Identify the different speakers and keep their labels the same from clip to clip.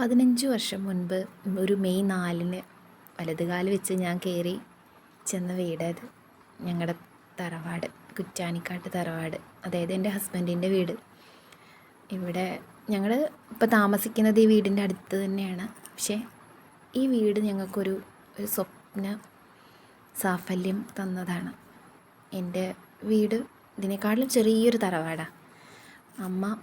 Speaker 1: പതിനഞ്ച് വർഷം മുൻപ് ഒരു മെയ് നാലിന് വലതുകാൽ വെച്ച് ഞാൻ കയറി ചെന്ന വീട് അത്. ഞങ്ങളുടെ തറവാട് കുറ്റാനിക്കാട്ട് തറവാട്. അതായത് എന്റെ ഹസ്ബൻഡിന്റെ വീട്. ഇവിടെ ഞങ്ങൾ ഇപ്പോൾ താമസിക്കുന്നത് ഈ വീടിന്റെ അടുത്ത് തന്നെയാണ്. പക്ഷേ ഈ വീട് ഞങ്ങൾക്കൊരു ഒരു സ്വപ്ന സാഫല്യം തന്നതാണ്. എന്റെ വീട് ഇതിനേക്കാളും ചെറിയൊരു തറവാടാണ് അമ്മ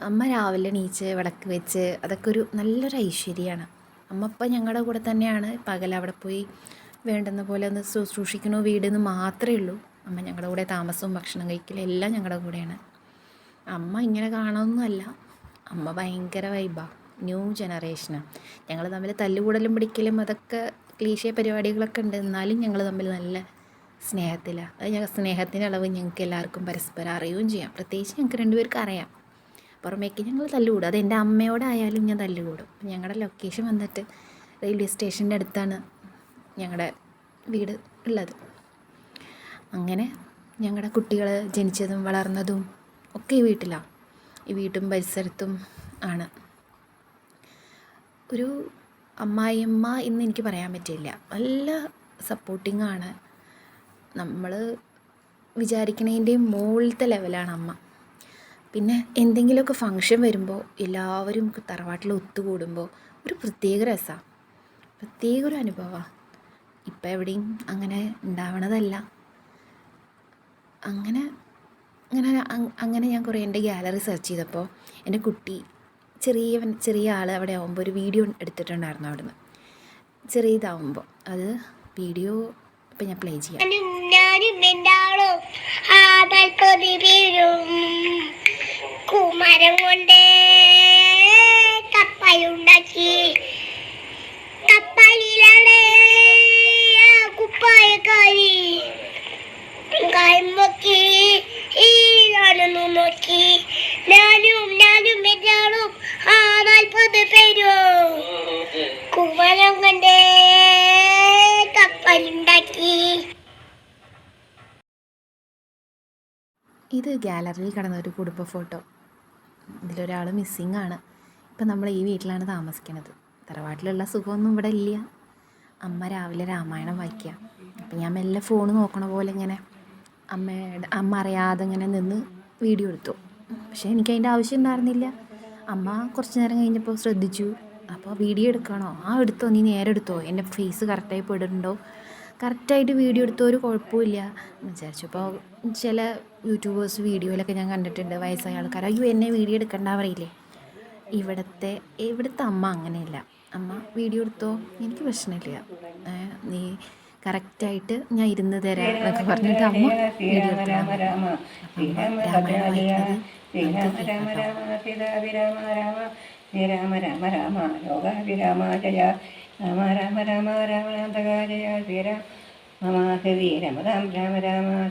Speaker 1: അമ്മ രാവിലെ എണീച്ച് വിളക്ക് വെച്ച് അതൊക്കെ ഒരു നല്ലൊരു ഐശ്വര്യമാണ്. അമ്മ ഇപ്പം ഞങ്ങളുടെ കൂടെ തന്നെയാണ്. പകൽ അവിടെ പോയി വേണ്ടുന്ന പോലെ ഒന്ന് ശുശ്രൂഷിക്കണോ വീടെന്ന് മാത്രമേ ഉള്ളൂ. അമ്മ ഞങ്ങളുടെ കൂടെ താമസവും ഭക്ഷണം കഴിക്കലും എല്ലാം ഞങ്ങളുടെ കൂടെയാണ്. അമ്മ ഇങ്ങനെ കാണുമൊന്നുമല്ല അമ്മ ഭയങ്കര വൈബാണ് ന്യൂ ജനറേഷനാണ് ഞങ്ങൾ തമ്മിൽ തല്ലുകൂടലും പിടിക്കലും അതൊക്കെ ക്ലീശ പരിപാടികളൊക്കെ ഉണ്ട്. എന്നാലും ഞങ്ങൾ തമ്മിൽ നല്ല സ്നേഹത്തിലാണ് അത് ഞങ്ങൾ സ്നേഹത്തിന്റെ അളവ് ഞങ്ങൾക്ക് എല്ലാവർക്കും പരസ്പരം അറിയുകയും ചെയ്യാം. പ്രത്യേകിച്ച് ഞങ്ങൾക്ക് രണ്ടുപേർക്ക് അറിയാം. പുറമേക്ക് ഞങ്ങൾ തല്ലുകൂടും. അത് എന്റെ അമ്മയോടായാലും ഞാൻ തല്ലുകൂടും. ഞങ്ങളുടെ ലൊക്കേഷൻ വന്നിട്ട് റെയിൽവേ സ്റ്റേഷന്റെ അടുത്താണ് ഞങ്ങളുടെ വീട് ഉള്ളത്. അങ്ങനെ ഞങ്ങളുടെ കുട്ടികൾ ജനിച്ചതും വളർന്നതും ഒക്കെ ഈ വീട്ടിലാണ് ഈ വീട്ടും പരിസരത്തും ആണ്. ഒരു അമ്മായിയമ്മ എന്ന് എനിക്ക് പറയാൻ പറ്റില്ല നല്ല സപ്പോർട്ടിംഗ് ആണ്. നമ്മൾ വിചാരിക്കുന്നതിന്റെ മുകളിലത്തെ ലെവലാണ് അമ്മ. പിന്നെ എന്തെങ്കിലുമൊക്കെ ഫങ്ഷൻ വരുമ്പോൾ എല്ലാവരും തറവാട്ടിൽ ഒത്തുകൂടുമ്പോൾ ഒരു പ്രത്യേക രസമാണ് പ്രത്യേക ഒരു അനുഭവമാണ് ഇപ്പം എവിടെയും അങ്ങനെ ഉണ്ടാവണതല്ല. അങ്ങനെ അങ്ങനെ അങ്ങനെ ഞാൻ കുറേ എന്റെ ഗാലറി സെർച്ച് ചെയ്തപ്പോൾ എന്റെ കുട്ടി ചെറിയ ചെറിയ ആൾ അവിടെ ആകുമ്പോൾ ഒരു വീഡിയോ എടുത്തിട്ടുണ്ടായിരുന്നു അവിടുന്ന്. ചെറിയതാവുമ്പോൾ അത് വീഡിയോ ഇപ്പം ഞാൻ പ്ലേ ചെയ്യാം.
Speaker 2: കുമരം കൊണ്ട് കപ്പലുണ്ടാക്കി കപ്പലിലാണ് കുപ്പായക്കാരി കൈമൊക്കി ഈ ഞാനൊന്നു നോക്കി ഞാനും ഞാനും ആളും ആ നാൽപ്പത് പേരും കുമരം കൊണ്ട് കപ്പലുണ്ടാക്കി
Speaker 1: ഇത് ഗാലറിയിൽ കിടന്ന ഒരു കുടുംബ ഫോട്ടോ. ഇതിലൊരാൾ മിസ്സിങ് ആണ്. ഇപ്പം നമ്മൾ ഈ വീട്ടിലാണ് താമസിക്കുന്നത്. തറവാട്ടിലുള്ള സുഖമൊന്നും ഇവിടെ ഇല്ല. അമ്മ രാവിലെ രാമായണം വായിക്കുക. അപ്പം ഞാൻ മെല്ലെ ഫോൺ നോക്കണ പോലെ ഇങ്ങനെ അമ്മയുടെ അമ്മ അറിയാതെ ഇങ്ങനെ നിന്ന് വീഡിയോ എടുത്തു. പക്ഷേ എനിക്ക് അതിന്റെ ആവശ്യം ഉണ്ടായിരുന്നില്ല. അമ്മ കുറച്ച് നേരം കഴിഞ്ഞപ്പോൾ ശ്രദ്ധിച്ചു. അപ്പോൾ വീഡിയോ എടുക്കണോ? ആ എടുത്തോ? നീ നേരെ എടുത്തോ? എന്റെ ഫേസ് കറക്റ്റായി പെടുന്നുണ്ടോ കറക്റ്റായിട്ട് വീഡിയോ എടുത്തോ ഒരു കുഴപ്പമില്ല വിചാരിച്ചപ്പോൾ ചില യൂട്യൂബേഴ്സ് വീഡിയോയിലൊക്കെ ഞാൻ കണ്ടിട്ടുണ്ട് വയസ്സായ ആൾക്കാർ അയ്യോ എന്നെ വീഡിയോ എടുക്കണ്ട പറയില്ലേ. ഇവിടുത്തെ ഇവിടുത്തെ അമ്മ അങ്ങനെയല്ല. അമ്മ വീഡിയോ എടുത്തോ? എനിക്ക് പ്രശ്നമില്ല. നീ കറക്റ്റായിട്ട് ഞാൻ ഇരുന്ന് തരാം എന്നൊക്കെ പറഞ്ഞിട്ട് അമ്മ വീഡിയോ എടുത്തു. രാമായണം വായിക്കുന്നത്
Speaker 3: ശ്രീരാമ രാമ രാമ ശ്രീരാമ രാമ രാമ ലോകാഭിരാമ ജയ രാമ രാമ രാമ രാമനാഥക ജയ ശ്രീരാമ മമാധവി രമതാം രാമ രാമ